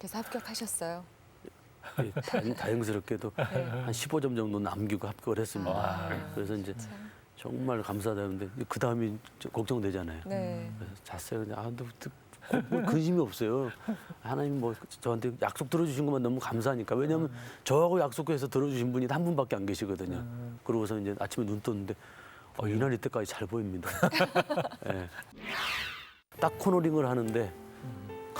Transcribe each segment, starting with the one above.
그래서 합격하셨어요. 예, 다행, 다행스럽게도 네. 한 15점 정도 남기고 합격을 했습니다. 아. 그래서 이제 참. 정말 감사하다는데 그 다음이 걱정되잖아요. 네. 그래서 잤어요. 그냥 아, 근데 그- 뭐 근심이 없어요. 하나님 뭐 저한테 약속 들어주신 것만 너무 감사하니까. 왜냐하면 저하고 약속해서 들어주신 분이 한 분밖에 안 계시거든요. 그러고서 이제 아침에 눈 떴는데 어, 이날 이때까지 잘 보입니다. 예. 딱 코너링을 하는데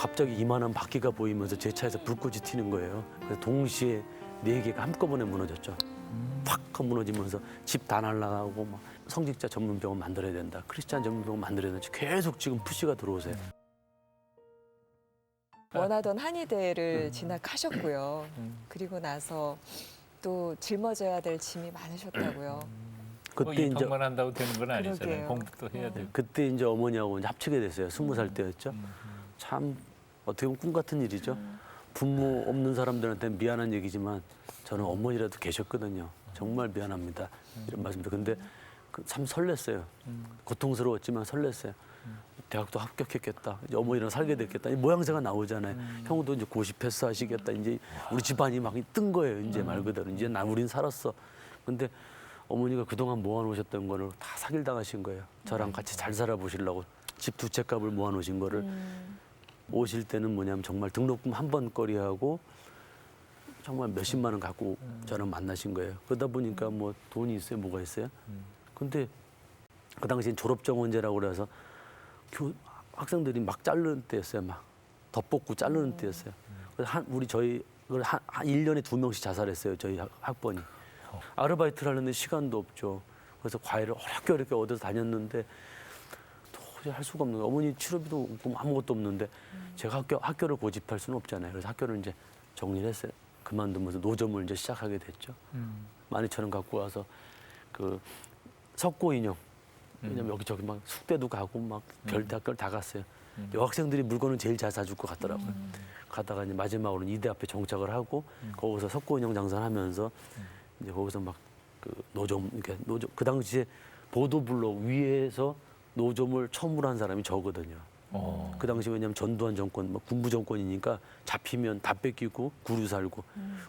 갑자기 이만한 바퀴가 보이면서 제 차에서 불꽃이 튀는 거예요. 그래서 동시에 네 개가 한꺼번에 무너졌죠. 팍 무너지면서 집 다 날라가고 막 성직자 전문병원 만들어야 된다. 크리스찬 전문병원 만들어야 된다. 계속 지금 푸시가 들어오세요. 원하던 한의대를 음. 진학하셨고요. 그리고 나서 또 짊어져야 될 짐이 많으셨다고요. 그때 뭐 이제 인턴만 한다고 되는 건 아니잖아요. 그러게요. 공부도 해야 되고. 그때 이제 어머니하고 이제 합치게 됐어요. 스무 살 때였죠. 음. 참 어떻게 보면 꿈 같은 일이죠. 부모 없는 사람들한테는 미안한 얘기지만 저는 어머니라도 계셨거든요. 정말 미안합니다. 이런 말씀도 근데 그참 설렜어요. 고통스러웠지만 설렜어요. 대학도 합격했겠다. 이제 어머니랑 살게 됐겠다. 이 모양새가 나오잖아요. 형도 이제 고시 패스 하시겠다. 이제 우리 집안이 막 뜬 거예요. 이제 말 그대로 이제 나 우린 살았어. 근데 어머니가 그동안 모아놓으셨던 거를 다 사길 당하신 거예요. 저랑 같이 잘 살아보시려고 집 두 채 값을 모아놓으신 거를 음. 오실 때는 뭐냐면 정말 등록금 한 번 거리하고 정말 몇십만 원 갖고 저를 만나신 거예요. 그러다 보니까 뭐 돈이 있어요, 뭐가 있어요. 근데 그 당시엔 졸업 정원제라고 그래서 교 학생들이 막 자르는 때였어요, 막 덧벗고 자르는 때였어요. 그래서 한 우리 저희 그걸 한, 한 1년에 두 명씩 자살했어요, 저희 학- 학번이. 아르바이트를 하는데 시간도 없죠. 그래서 과외를 어렵게 어렵게 얻어서 다녔는데 도저히 할 수가 없는. 어머니 치료비도 없고 아무것도 없는데 제가 학교 학교를 고집할 수는 없잖아요. 그래서 학교를 이제 정리를 했어요. 그만두면서 노점을 이제 시작하게 됐죠. 음. 만 이천 원 갖고 와서 그 석고 인형 왜냐면 여기 저기 막 숙대도 가고 막 별대 학교를 다 갔어요. 여학생들이 물건을 제일 잘 사줄 것 같더라고요. 가다가 이제 마지막으로 이대 앞에 정착을 하고 거기서 석고 인형 장사하면서 이제 거기서 막 그 노점 이렇게 노점 그 당시에 보도블록 위에서 노점을 처음으로 한 사람이 저거든요. 어. 그 당시 왜냐면 전두환 정권, 뭐 군부 정권이니까 잡히면 다 뺏기고 구류 살고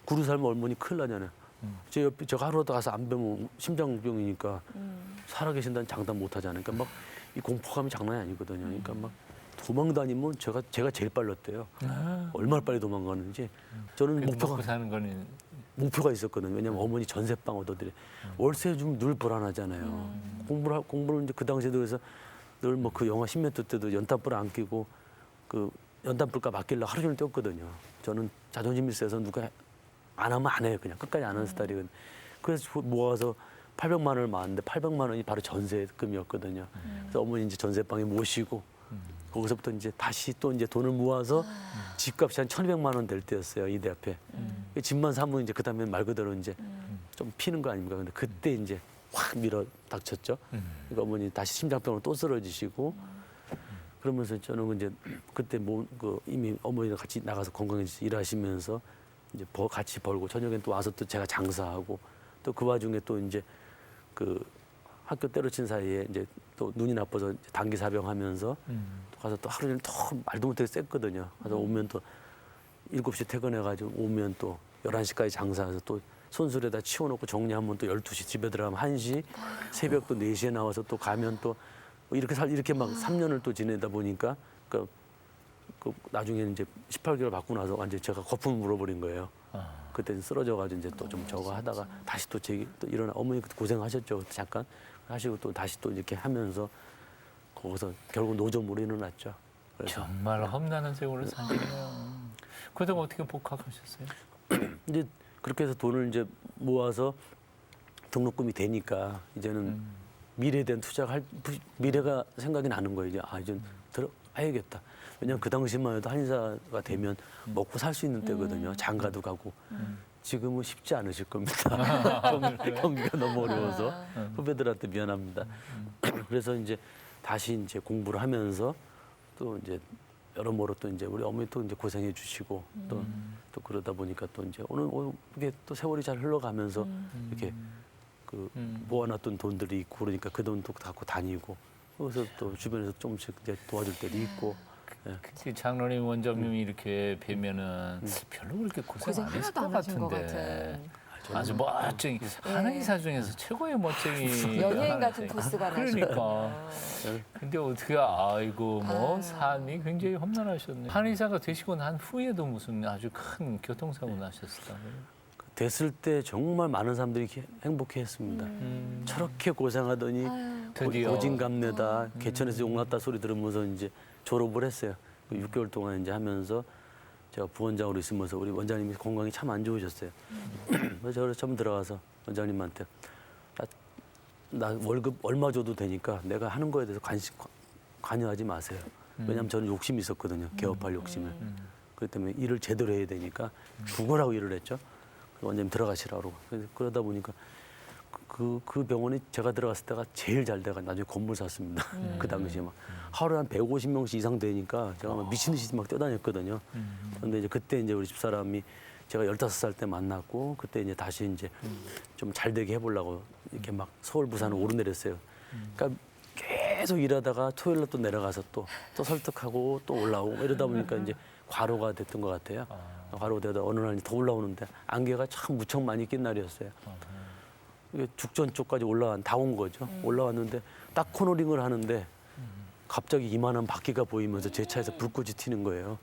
구류 살면 얼마니 큰일 나잖아요. 제 옆에 제가 하루라도 가서 안 뵈면 심장병이니까 음. 살아계신다는 장담 못 하잖아요. 그러니까 막 이 공포감이 장난이 아니거든요. 그러니까 막 도망 다니면 제가 제가 제일 빨랐대요. 얼마나 빨리 도망가는지 저는 목표가 사는 거는 목표가 있었거든요. 왜냐면 어머니 전세방 얻어드려. 월세 주면 늘 불안하잖아요. 공부를 하- 공부를 이제 그 당시에도 그래서 늘 뭐 그 영화 신메토 때도 연탄불 안 끼고 그 연탄불값 아끼려 하루 종일 뛰었거든요. 저는 자존심이 세서 누가 안 하면 안 해요. 그냥 끝까지 안 하는 스타일이거든요. 그래서 모아서 800만 원을 모았는데 800만 원이 바로 전세금이었거든요. 그래서 어머니 이제 전세방에 모시고 거기서부터 이제 다시 또 이제 돈을 모아서 집값이 한 1,200만 원 될 때였어요. 이대 앞에. 집만 사면 이제 그다음에 말 그대로 이제 좀 피는 거 아닙니까? 근데 그때 이제 확 밀어 닥쳤죠. 그러니까 어머니 다시 심장병으로 또 쓰러지시고 그러면서 저는 이제 그때 뭐 그 이미 어머니랑 같이 나가서 건강해서 일하시면서 이제 벌- 같이 벌고 저녁엔 또 와서 또 제가 장사하고 또 그 와중에 또 이제 그 학교 때려친 사이에 이제 또 눈이 나빠서 단기 사병하면서 또 가서 또 하루 종일 또 말도 못하게 셌거든요. 그래서 오면 또 일곱 시 퇴근해가지고 오면 또 열한 시까지 장사해서 또 손수레다 치워놓고 정리하면 또 열두 시 집에 들어가면 한시 새벽 또 네시에 나와서 또 가면 또뭐 이렇게 살 이렇게 막 삼년을또 지내다 보니까 그, 그 나중에는 이제 18개월 받고 나서 완전 히 제가 거품을 물어버린 거예요. 아. 그때는 쓰러져가지고 이제 또 좀 저거 하다가 다시 또 제, 또 일어나 어머니 그때 고생하셨죠 그때 잠깐 하시고 또 다시 또 이렇게 하면서 거기서 결국 노점으로 일어났죠. 그래서 정말 험난한 세월을 사시네요. 그동안 어떻게 복학하셨어요? 이제 그렇게 해서 돈을 이제 모아서 등록금이 되니까 이제는 미래에 대한 투자가 할 미래가 생각이 나는 거예요. 이제 아 이제 들어가야겠다. 왜냐면 그 당시만 해도 한의사가 되면 먹고 살 수 있는 때거든요. 장가도 가고. 지금은 쉽지 않으실 겁니다. 경기- 경기가 너무 어려워서 후배들한테 미안합니다. 그래서 이제 다시 이제 공부를 하면서 또 이제 여러모로 또 이제 우리 어머니 또 이제 고생해 주시고 또또 그러다 보니까 또 이제 오늘 이게 또 세월이 잘 흘러가면서 이렇게 그 음. 모아놨던 돈들이 있고 그러니까 그 돈도 갖고 다니고 그래서 또 주변에서 조금씩 이제 도와줄 때도 있고 그 장로님 원장님이 이렇게 뵈면은 별로 그렇게 고생, 고생 안 했을 하나도 것 안 하신 것 같은데. 같은. 아주 멋쟁이 하는 이사 중에서 최고의 멋쟁이 연예인 같은. 포스가 그러니까 나셨군요. 근데 어떻게 아이고 뭐. 삶이 굉장히 험난하셨네 한의사가 되시고 난 후에도 무슨 아주 큰 교통사고 나셨다고요 됐을 때 정말 많은 사람들이 이렇게 행복해했습니다. 음. 저렇게 고생하더니. 드디어. 고진감래다 개천에서 용났다 소리 들으면서 이제 졸업을 했어요. 그 6개월 동안 이제 하면서 제가 부원장으로 있으면서 우리 원장님이 건강이 참 안 좋으셨어요. 그래서 저를 처음 들어가서 원장님한테 나, 나 월급 얼마 줘도 되니까 내가 하는 거에 대해서 관심 관여하지 마세요. 왜냐하면 저는 욕심이 있었거든요. 개업할 욕심을. 그렇기 때문에 일을 제대로 해야 되니까 죽으라고 일을 했죠. 원장님 들어가시라고. 그래서 그러다 보니까 그, 그 병원이 제가 들어갔을 때가 제일 잘 돼가 나중에 건물 샀습니다. 그 당시에 막 하루에 한 150명씩 이상 되니까 제가 막 미친 듯이 막 뛰어다녔거든요. 근데 이제 그때 이제 우리 집사람이 제가 15살 때 만났고 그때 이제 다시 이제 좀 잘 되게 해보려고 이렇게 막 서울 부산을 오르내렸어요. 그러니까 계속 일하다가 토요일 날또 내려가서 또, 또 설득하고 또 올라오고 이러다 보니까 이제 과로가 됐던 것 같아요. 과로 되다 어느 날 더 올라오는데 안개가 참 무척 많이 낀 날이었어요. 죽전 쪽까지 올라간 다 온 거죠. 올라왔는데 딱 코너링을 하는데 갑자기 이만한 바퀴가 보이면서 제 차에서 불꽃이 튀는 거예요.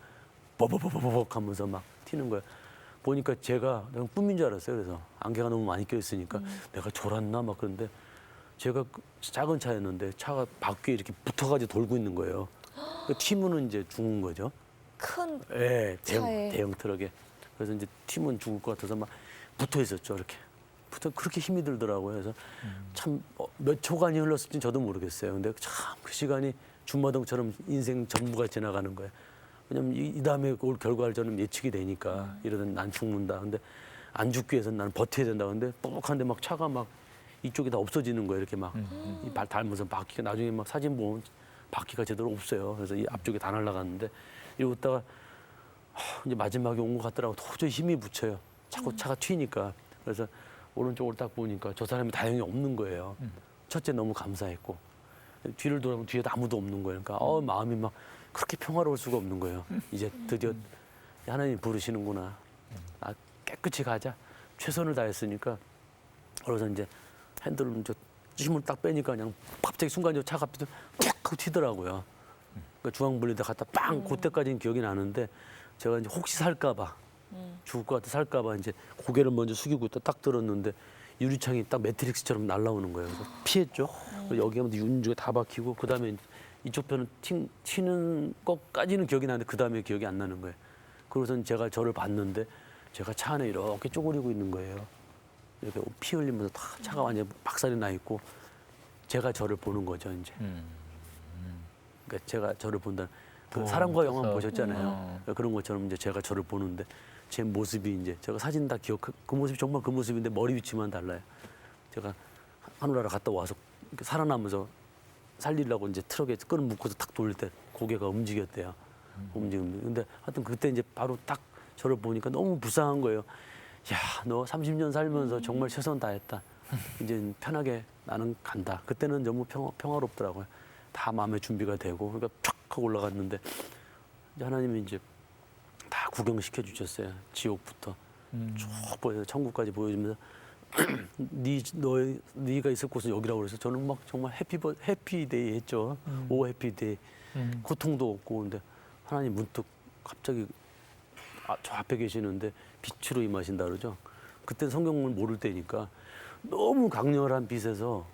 버버버버벅 하면서 막 튀는 거예요. 보니까 제가 그냥 꿈인 줄 알았어요. 그래서 안개가 너무 많이 껴 있으니까 내가 졸았나 막 그런데 제가 그 작은 차였는데 차가 바퀴에 이렇게 붙어가지고 돌고 있는 거예요. 그 튀면은 이제 죽은 거죠. 큰 예, 대형, 차에. 대형 트럭에. 그래서 이제 팀은 죽을 것 같아서 막 붙어 있었죠, 이렇게. 붙어 그렇게 힘이 들더라고요. 그래서 참 몇 초간이 흘렀을지 저도 모르겠어요. 근데 참 그 시간이 주마등처럼 인생 전부가 지나가는 거예요. 왜냐면 이, 이 다음에 올 결과를 저는 예측이 되니까 이러다 난 죽는다. 근데 안 죽기 위해서는 나는 버텨야 된다. 근데 뻑뻑한데 막 차가 막 이쪽이 다 없어지는 거예요. 이렇게 막 이 발 닮으면서 바퀴가 나중에 막 사진 보면 바퀴가 제대로 없어요. 그래서 이 앞쪽에 다 날아갔는데 이러다가 하, 이제 마지막에 온 것 같더라고 도저히 힘이 붙여요. 자꾸 차가 튀니까 그래서 오른쪽을 딱 보니까 저 사람이 다행히 없는 거예요. 첫째 너무 감사했고 뒤를 돌아보면 뒤에도 아무도 없는 거예요. 그러니까 어, 마음이 막 그렇게 평화로울 수가 없는 거예요. 이제 드디어 하나님 부르시는구나. 아 깨끗이 가자. 최선을 다했으니까 그래서 이제 핸들을 이제 힘을 딱 빼니까 그냥 갑자기 순간적으로 차가 툭 하고 튀더라고요. 그러니까 중앙분리대 갔다 빵 그때까지는 기억이 나는데 제가 이제 혹시 살까봐 죽을 것 같아 살까봐 이제 고개를 먼저 숙이고 있다 딱 들었는데 유리창이 딱 매트릭스처럼 날라오는 거예요. 그래서 피했죠. 그리고 여기 하면 윤주가 다 박히고 그 다음에 이쪽 편은 튀, 튀는 것까지는 기억이 나는데 그 다음에 기억이 안 나는 거예요. 그래서 제가 저를 봤는데 제가 차 안에 이렇게 쪼그리고 있는 거예요. 이렇게 피 흘리면서 다 차가 완전 박살이 나 있고 제가 저를 보는 거죠 이제. 음. 그러니까 제가 저를 본다. 그 오, 사랑과 영화 보셨잖아요. 그런 것처럼 이제 제가 저를 보는데 제 모습이 이제 제가 사진 다 기억 그 모습이 정말 그 모습인데 머리 위치만 달라요. 제가 하늘나라 갔다 와서 살아나면서 살리려고 이제 트럭에 끈을 묶어서 탁 돌릴 때 고개가 움직였대요. 움직임. 근데 하여튼 그때 이제 바로 딱 저를 보니까 너무 불쌍한 거예요. 야, 너 30년 살면서 정말 최선 다했다. 이제 편하게 나는 간다. 그때는 너무 평, 평화롭더라고요. 다 마음의 준비가 되고 그러니까 촥 하고 올라갔는데 이제 하나님이 이제 다 구경시켜 주셨어요. 지옥부터 음. 쭉 보여서 천국까지 보여주면서 네 너의 네가 있을 곳은 여기라고 그래서 저는 막 정말 해피버 해피데이 했죠. 오 해피데이. 음. 고통도 없고 근데 하나님 문득 갑자기 아, 저 앞에 계시는데 빛으로 임하신다 그러죠. 그때 성경을 모를 때니까 너무 강렬한 빛에서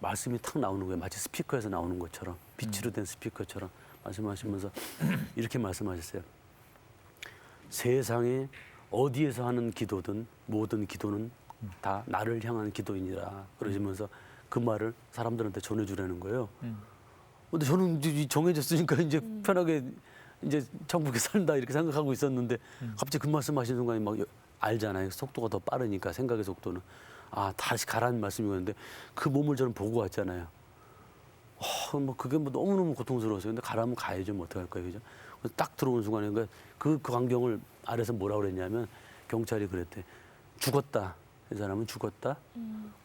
말씀이 탁 나오는 거예요. 마치 스피커에서 나오는 것처럼 빛으로 된 스피커처럼 말씀하시면서 이렇게 말씀하셨어요. 세상에 어디에서 하는 기도든 모든 기도는 다 나를 향한 기도이니라 그러시면서 그 말을 사람들한테 전해주라는 거예요. 음. 근데 저는 이제 정해졌으니까 이제 편하게 이제 천국에 산다 이렇게 생각하고 있었는데 갑자기 그 말씀하시는 순간에 막 여- 알잖아요. 속도가 더 빠르니까 생각의 속도는 아 다시 가라는 말씀이었는데 그 몸을 저는 보고 왔잖아요. 어, 뭐 그게 뭐 너무 너무 고통스러웠어요. 근데 가라면 가야죠. 뭐 어떡할 거예요, 그죠? 딱 들어온 순간에 그, 그 광경을 아래서 뭐라 그랬냐면 경찰이 그랬대. 죽었다. 이 사람은 죽었다.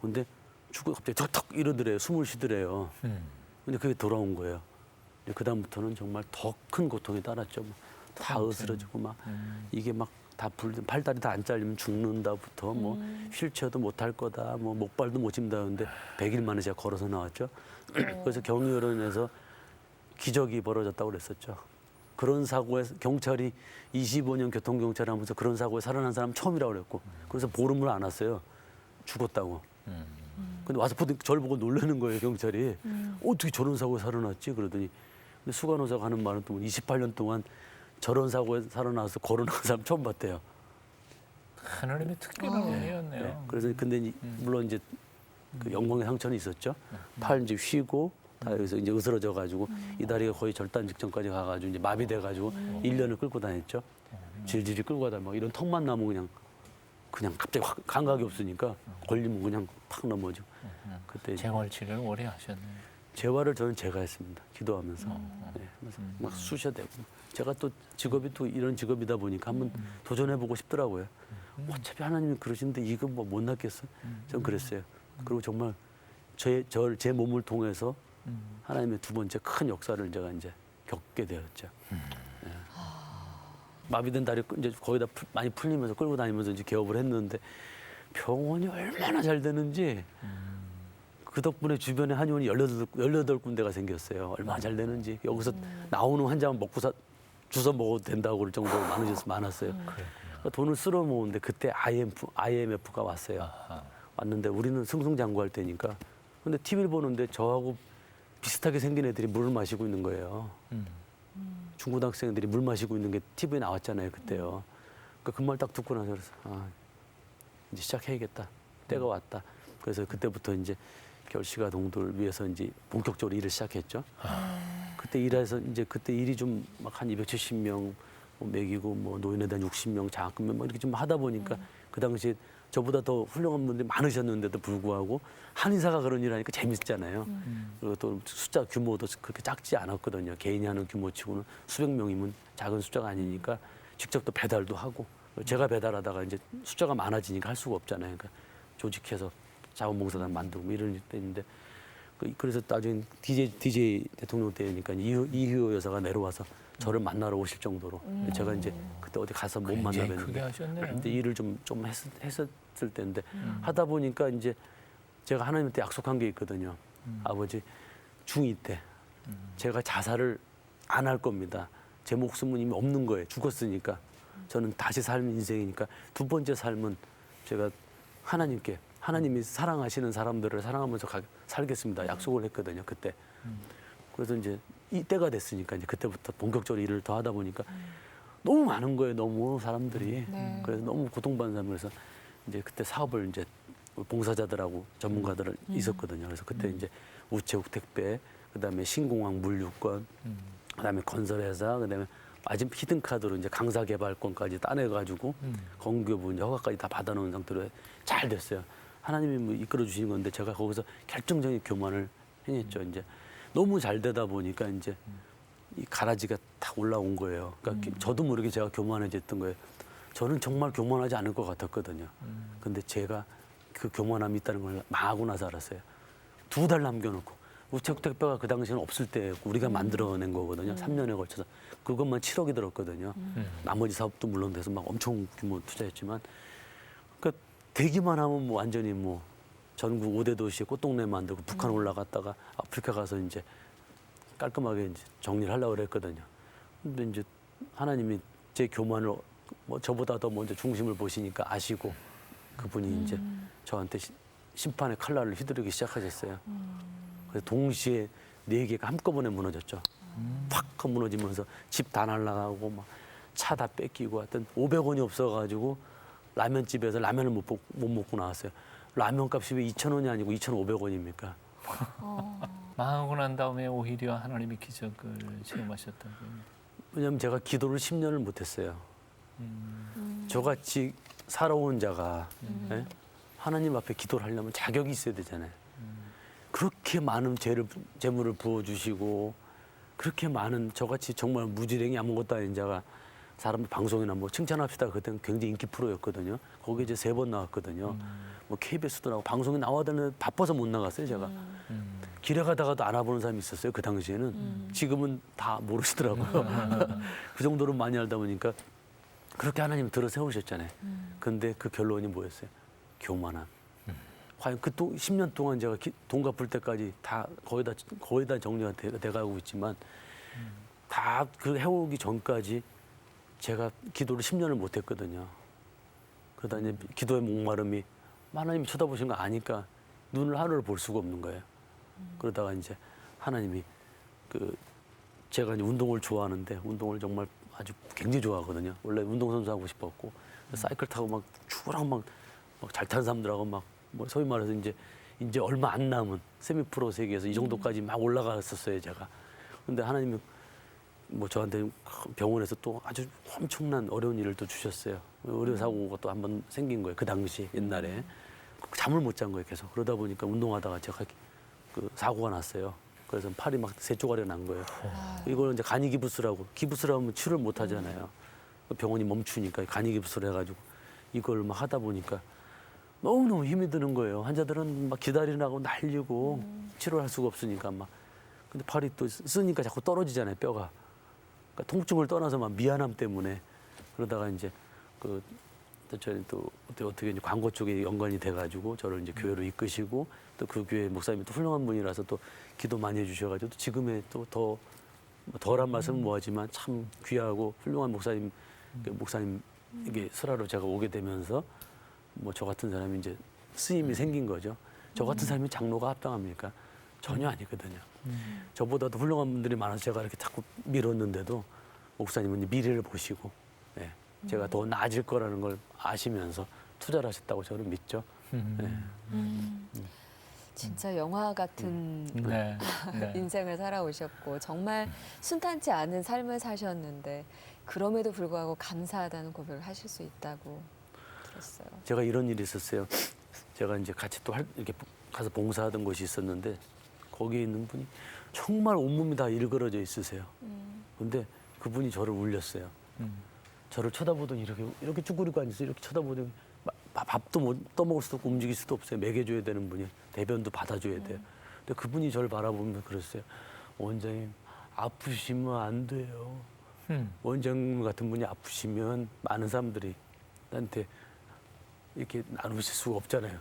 근데 죽어 갑자기 턱턱 이러더래요. 숨을 쉬더래요. 음. 근데 그게 돌아온 거예요. 그 다음부터는 정말 더 큰 고통이 따랐죠. 뭐. 다. 으스러지고 막 음. 이게 막 다 불, 팔다리 다 안 잘리면 죽는다부터 뭐 휠체어도 못 할 거다, 뭐 목발도 못 짚는다는데 100일 만에 제가 걸어서 나왔죠. 그래서 경유연에서 기적이 벌어졌다고 그랬었죠. 그런 사고에 경찰이 25년 교통경찰 하면서 그런 사고에 살아난 사람 처음이라고 그랬고 그래서 보름을 안 왔어요. 죽었다고. 음. 근데 와서 보더니 저를 보고 놀라는 거예요 경찰이 어떻게 저런 사고에 살아났지 그러더니 근데 수간호사가 하는 말은 또 28년 동안 저런 사고에 살아나서 걸어나온 사람 처음 봤대요. 하나님의 특별한 은혜였네요. 네. 그래서 근데 이- 물론 이제 그 영광의 상처는 있었죠. 팔 이제 휘고 다 여기서 이제 으스러져 가지고 이 다리가 거의 절단 직전까지 가가지고 이제 마비돼 가지고 일 1년을 끌고 다녔죠. 질질이 끌고 가다 막 이런 턱만 나면 그냥 그냥 갑자기 확 감각이 없으니까 걸리면 그냥 팍 넘어지고 그때 이제 재활 치료를 오래 하셨네요. 재활을 저는 제가 했습니다. 기도하면서 네, 하면서 막 쑤셔대고 제가 또 직업이 또 이런 직업이다 보니까 한번 도전해보고 싶더라고요. 어차피 하나님이 그러시는데 이거 뭐 못 낫겠어? 전 그랬어요. 그리고 정말 제, 저, 제 몸을 통해서 하나님의 두 번째 큰 역사를 제가 이제 겪게 되었죠. 네. 마비된 다리 끌- 이제 거의 다 풀- 많이 풀리면서 끌고 다니면서 이제 개업을 했는데 병원이 얼마나 잘 되는지 그 덕분에 주변에 한의원이 18, 18 군데가 생겼어요. 얼마나 잘 되는지. 여기서 나오는 환자만 먹고 사, 주워 먹어도 된다고 그럴 정도로 많으셨, 많았어요. 그러니까 돈을 쓸어 모으는데 그때 IMF, IMF가 왔어요. 아하. 왔는데 우리는 승승장구할 때니까. 근데 TV를 보는데 저하고 비슷하게 생긴 애들이 물을 마시고 있는 거예요. 음. 중고등학생들이 물 마시고 있는 게 TV에 나왔잖아요, 그때요. 그러니까 그 말 딱 듣고 나서 그래서 아, 이제 시작해야겠다. 때가 왔다. 그래서 그때부터 이제 결시가 동도를 위해서 이제 본격적으로 일을 시작했죠. 그때 일해서 이제 그때 일이 좀 막 한 270명 뭐 먹이고 뭐 노인에 대한 60명 장학금면 뭐 이렇게 좀 하다 보니까 그 당시에 저보다 더 훌륭한 분들이 많으셨는데도 불구하고 한의사가 그런 일 하니까 재밌잖아요. 그리고 또 숫자 규모도 그렇게 작지 않았거든요. 개인이 하는 규모치고는 수백 명이면 작은 숫자가 아니니까 직접 또 배달도 하고 제가 배달하다가 이제 숫자가 많아지니까 할 수가 없잖아요. 그러니까 조직해서 자원봉사단 만들고 뭐 이런 때인데 그- 그래서 나중에 DJ, DJ 대통령 때니까 이효, 이효 여사가 내려와서 저를 만나러 오실 정도로 제가 이제 그때 어디 가서 못 만나뵀는데 크게 하셨네요. 근데 일을 좀, 좀 했, 했었 을 때인데 하다 보니까 이제 제가 하나님한테 약속한 게 있거든요. 아버지 중2 때 제가 자살을 안 할 겁니다. 제 목숨은 이미 없는 거예요. 죽었으니까. 저는 다시 살 인생이니까 두 번째 삶은 제가 하나님께 하나님이 사랑하시는 사람들을 사랑하면서 가- 살겠습니다. 약속을 했거든요. 그때. 그래서 이제 이 때가 됐으니까 이제 그때부터 본격적으로 일을 더 하다 보니까 너무 많은 거예요. 너무 사람들이. 네. 그래서 너무 고통받는 사람 그래서 이제 그때 사업을 이제 봉사자들하고 전문가들 있었거든요. 그래서 그때 이제 우체국 택배, 그다음에 신공항 물류권, 음. 그다음에 건설회사, 그다음에 마지막 히든 카드로 이제 강사 개발권까지 따내가지고 음. 건교부 이제 허가까지 다 받아놓은 상태로 잘 됐어요. 하나님이 뭐 이끌어 주신 건데 제가 거기서 결정적인 교만을 해냈죠. 이제 너무 잘 되다 보니까 이제 이 가라지가 탁 올라온 거예요. 그러니까 저도 모르게 제가 교만해졌던 거예요. 저는 정말 교만하지 않을 것 같았거든요. 근데 제가 그 교만함이 있다는 걸 마하고 나서 알았어요. 두 달 남겨놓고 우체국 택배가 그 당시에는 없을 때 우리가 만들어낸 거거든요. 삼 3년에 걸쳐서 그것만 7억이 들었거든요. 나머지 사업도 물론 돼서 막 엄청 규모 투자했지만 그러니까 되기만 하면 뭐 완전히 뭐 전국 5대 도시에 꽃동네 만들고 북한 올라갔다가 아프리카 가서 이제 깔끔하게 이제 정리를 하려고 그랬거든요. 근데 이제 하나님이 제 교만을 뭐 저보다 더 먼저 중심을 보시니까 아시고 그분이 이제 저한테 시- 심판의 칼날을 휘두르기 시작하셨어요. 그래서 동시에 네 개가 한꺼번에 무너졌죠. 팍 무너지면서 집 다 날라가고 막 차 다 뺏기고 하여튼 500원이 없어가지고 라면집에서 라면을 못, 먹- 못 먹고 나왔어요. 라면 값이 왜 2,000원이 아니고 2,500원입니까? 망하고 난 다음에 오히려 하나님의 기적을 체험하셨다고. 왜냐하면 제가 기도를 10년을 못했어요. 저같이 살아온 자가 예? 하나님 앞에 기도를 하려면 자격이 있어야 되잖아요. 그렇게 많은 죄를 재물을 부어주시고 그렇게 많은 저같이 정말 무지랭이 아무것도 아닌 자가 사람 방송이나 뭐 칭찬합시다 그때는 굉장히 인기 프로였거든요. 거기 이제 세 번 나왔거든요. 뭐 KBS도 나오고 방송에 나와야 되는데 바빠서 못 나갔어요 제가. 음. 길에 가다가도 알아보는 사람이 있었어요. 그 당시에는. 지금은 다 모르시더라고요. 그 정도로 많이 알다 보니까 그렇게 하나님 들어 세우셨잖아요. 근데 그 결론이 뭐였어요? 교만함. 과연 그 또 10년 동안 제가 기- 돈 갚을 때까지 다 거의 다 거의 다 정리가 돼, 돼가고 있지만 다그 해오기 전까지 제가 기도를 10년을 못 했거든요. 그러다 이제 기도의 목마름이 하나님이 쳐다보신 거 아니까 눈을 하늘을 볼 수가 없는 거예요. 그러다가 이제 하나님이 그 제가 이제 운동을 좋아하는데 운동을 정말 아주 굉장히 좋아하거든요. 원래 운동선수 하고 싶었고 사이클 타고 막 추구랑 막잘 타는 사람들하고 막 뭐 소위 말해서 이제 이제 얼마 안 남은 세미 프로 세계에서 이 정도까지 막 올라갔었어요 제가. 근데 하나님이 뭐 저한테 병원에서 또 아주 엄청난 어려운 일을 또 주셨어요. 의료 사고가 또 한 번 생긴 거예요. 그 당시 옛날에 잠을 못 잔 거예요. 계속 그러다 보니까 운동하다가 제가 그 사고가 났어요. 그래서 팔이 막세 쪼가리가 난 거예요. 이걸 이제 간이 기부스라고 기부스라 하면 치료를 못 하잖아요. 병원이 멈추니까 간이 기부스를 해가지고 이걸 막 하다 보니까 너무 너무 힘이 드는 거예요. 환자들은 막 기다리라고 날리고 치료할 수가 없으니까 막. 근데 팔이 또 쓰니까 자꾸 떨어지잖아요, 뼈가. 그러니까 통증을 떠나서 막 미안함 때문에 그러다가 이제 그 저희 또 어떻게, 어떻게 이제 광고 쪽에 연관이 돼가지고 저를 이제 교회로 이끄시고 또 그 교회 목사님이 또 훌륭한 분이라서 또 기도 많이 해주셔가지고 또 지금의 또더 덜한 말씀은 뭐하지만 참 귀하고 훌륭한 목사님 그 목사님에게 설화로 제가 오게 되면서 뭐 저 같은 사람이 이제 쓰임이 생긴 거죠. 저 같은 사람이 장로가 합당합니까? 전혀 아니거든요. 저보다도 훌륭한 분들이 많아서 제가 이렇게 자꾸 밀었는데도 목사님은 미래를 보시고 예, 제가 더 나아질 거라는 걸 아시면서 투자를 하셨다고 저는 믿죠. 음. 예. 진짜 영화 같은 네. 네. 인생을 살아오셨고 정말 순탄치 않은 삶을 사셨는데 그럼에도 불구하고 감사하다는 고백을 하실 수 있다고 들었어요. 제가 이런 일이 있었어요. 제가 이제 같이 또 할- 이렇게 가서 봉사하던 곳이 있었는데 거기에 있는 분이 정말 온몸이 다 일그러져 있으세요. 근데 그분이 저를 울렸어요. 음. 저를 쳐다보더니 이렇게 이렇게 쭈그리고 앉아서 이렇게 쳐다보더니 마- 마- 밥도 못 떠먹을 수도 없고 움직일 수도 없어요. 먹여줘야 되는 분이 대변도 받아줘야 돼요. 근데 그분이 저를 바라보면서 그랬어요. 원장님 아프시면 안 돼요. 음. 원장님 같은 분이 아프시면 많은 사람들이 나한테 이렇게 나누실 수가 없잖아요.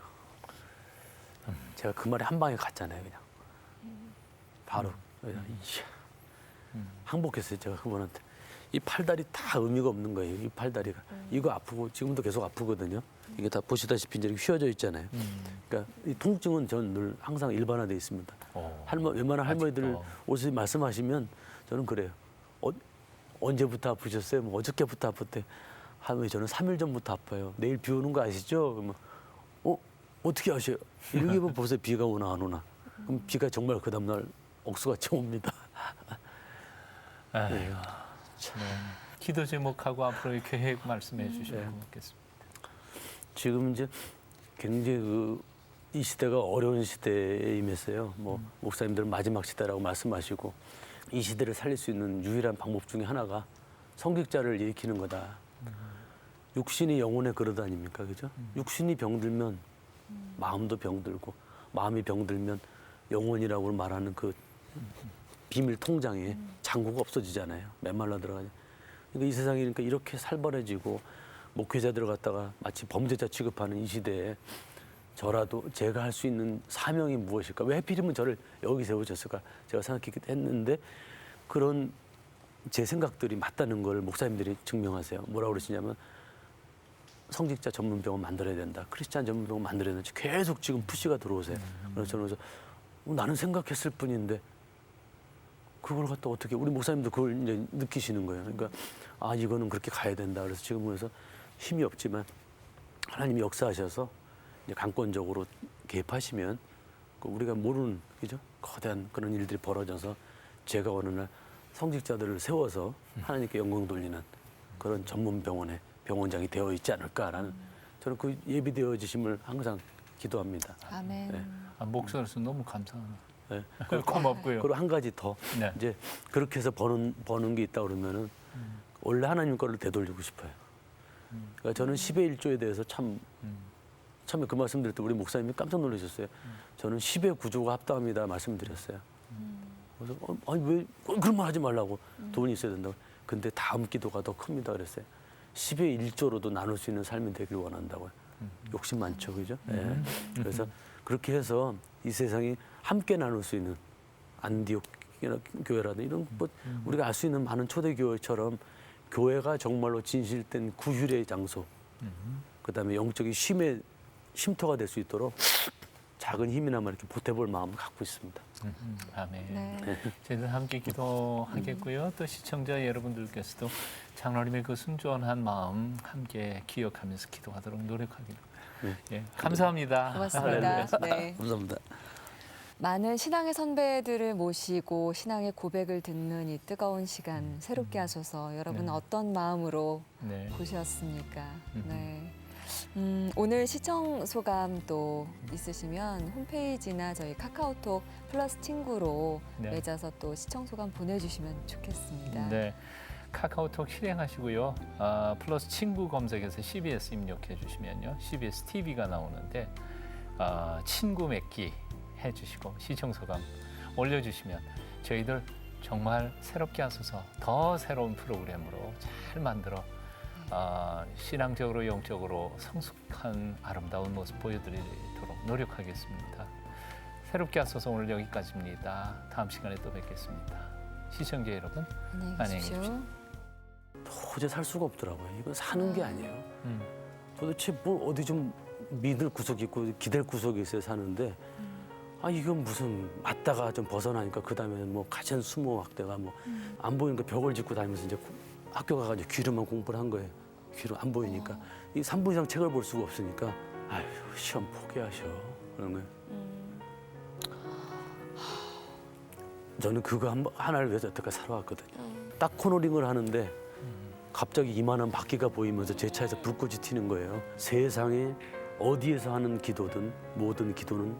제가 그 말에 한 방에 갔잖아요, 그냥. 바로. 그냥 이야. 항복했어요, 제가 그분한테. 이 팔다리 다 의미가 없는 거예요, 이 팔다리가. 이거 아프고 지금도 계속 아프거든요. 이게 다 보시다시피 이제 이렇게 휘어져 있잖아요. 음. 그러니까 이 통증은 저는 늘 항상 일반화돼 있습니다. 어. 할머 웬만한 할머니들 아직도. 오셔서 말씀하시면 저는 그래요. 어, 언제부터 아프셨어요? 뭐 어저께부터 아팠대. 할머니 저는 3일 전부터 아파요. 내일 비 오는 거 아시죠? 그러면 어 어떻게 아셔요? 이렇게 보면 보세요. 비가 오나 안 오나. 그럼 비가 정말 그 다음날 억수같이 옵니다. 아이고. 네. 기도 제목하고 앞으로의 계획 말씀해 주시면 고맙겠습니다. 지금 이제 굉장히 그 이 시대가 어려운 시대에 임했어요. 뭐 목사님들은 마지막 시대라고 말씀하시고 이 시대를 살릴 수 있는 유일한 방법 중에 하나가 성직자를 일으키는 거다. 육신이 영혼의 그릇 아닙니까, 그죠? 육신이 병들면 마음도 병들고 마음이 병들면 영혼이라고 말하는 그 비밀 통장에 잔고가 없어지잖아요. 메말라 들어가죠. 그러니까 이 세상이 그러니까 이렇게 살벌해지고 목회자들 갖다가 마치 범죄자 취급하는 이 시대에 저라도 제가 할 수 있는 사명이 무엇일까? 왜 하필이면 저를 여기 세우셨을까? 제가 생각했는데 그런 제 생각들이 맞다는 걸 목사님들이 증명하세요. 뭐라고 그러시냐면 성직자 전문 병원 만들어야 된다. 크리스찬 전문 병원 만들어야 된다. 계속 지금 푸시가 들어오세요. 그래서 저는 그래서 어, 나는 생각했을 뿐인데 그걸 갖다 어떻게 우리 목사님도 그걸 이제 느끼시는 거예요. 그러니까 아 이거는 그렇게 가야 된다. 그래서 지금 그래서 힘이 없지만 하나님이 역사하셔서 이제 강권적으로 개입하시면 그 우리가 모르는 그죠 거대한 그런 일들이 벌어져서 제가 어느 날 성직자들을 세워서 하나님께 영광 돌리는 그런 전문 병원의 병원장이 되어 있지 않을까라는 저는 그 예비되어지심을 항상 기도합니다. 아멘. 네. 아, 목사로서 너무 감사합니다. 네. 고맙고요. 그리고 한 가지 더 네. 이제 그렇게 해서 버는 버는 게 있다 그러면은 원래 하나님 거를 되돌리고 싶어요. 그러니까 저는 10의 1조에 대해서 참, 음. 처음에 그 말씀드릴 때 우리 목사님이 깜짝 놀라셨어요. 저는 10의 구조가 합당합니다 말씀드렸어요. 그래서 어, 아니 왜 어, 그런 말 하지 말라고 돈이 있어야 된다고. 근데 다음 기도가 더 큽니다 그랬어요. 10의 1조로도 나눌 수 있는 삶이 되길 원한다고요. 욕심 많죠, 그죠? 예. 그래서 그렇게 해서 이 세상이 함께 나눌 수 있는 안디옥 교회라든 이런 뭐 우리가 알 수 있는 많은 초대 교회처럼 교회가 정말로 진실된 구휼의 장소, 그다음에 영적인 쉼의 쉼터가 될 수 있도록 작은 힘이나마 이렇게 보태볼 마음을 갖고 있습니다. 음, 아멘. 네. 저희들 함께 기도하겠고요. 또 시청자 여러분들께서도 장로님의 그 순전한 마음 함께 기억하면서 기도하도록 노력하기로. 네. 예, 감사합니다. 고맙습니다. 네. 감사합니다. 많은 신앙의 선배들을 모시고 신앙의 고백을 듣는 이 뜨거운 시간 새롭게 하셔서 여러분 네. 어떤 마음으로 네. 보셨습니까? 음. 네. 음, 오늘 시청 소감 또 있으시면 홈페이지나 저희 카카오톡 플러스 친구로 네. 맺어서 또 시청 소감 보내주시면 좋겠습니다. 네. 카카오톡 실행하시고요. 아, 플러스 친구 검색해서 CBS 입력해 주시면요. CBS TV가 나오는데 아, 친구 맺기 해주시고 시청 소감 올려주시면 저희들 정말 새롭게 하소서 더 새로운 프로그램으로 잘 만들어 아, 신앙적으로 영적으로 성숙한 아름다운 모습 보여드리도록 노력하겠습니다. 새롭게 하소서 오늘 여기까지입니다. 다음 시간에 또 뵙겠습니다. 시청자 여러분. 안녕히 계십시오. 도저히 살 수가 없더라고요. 이건 사는 게 아니에요. 음. 도대체 뭐 어디 좀 믿을 구석이 있고 기댈 구석이 있어야 사는데 아 이건 무슨 맞다가 좀 벗어나니까 그 다음에 뭐 가전 수모 확대가 뭐 안 보이니까 벽을 짓고 다니면서 이제 고- 학교 가가지고 귀로만 공부를 한 거예요. 귀로 안 보이니까 이 3분 이상 책을 볼 수가 없으니까 아휴 시험 포기하셔 그런 거예요. 저는 그거 한, 번- 하나를 위해서 여태까지 살아왔거든요. 딱 코너링을 하는데 갑자기 이만한 바퀴가 보이면서 제 차에서 불꽃이 튀는 거예요. 세상에 어디에서 하는 기도든 모든 기도는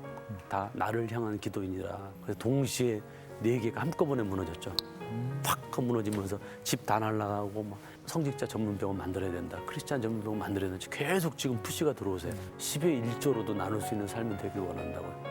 다 나를 향한 기도이니라. 그래서 동시에 네 개가 한꺼번에 무너졌죠. 팍 무너지면서 집 다 날라가고 막 성직자 전문병원 만들어야 된다. 크리스찬 전문병원 만들어야 된다. 계속 지금 푸시가 들어오세요. 10의 1조로도 나눌 수 있는 삶이 되길 원한다고요.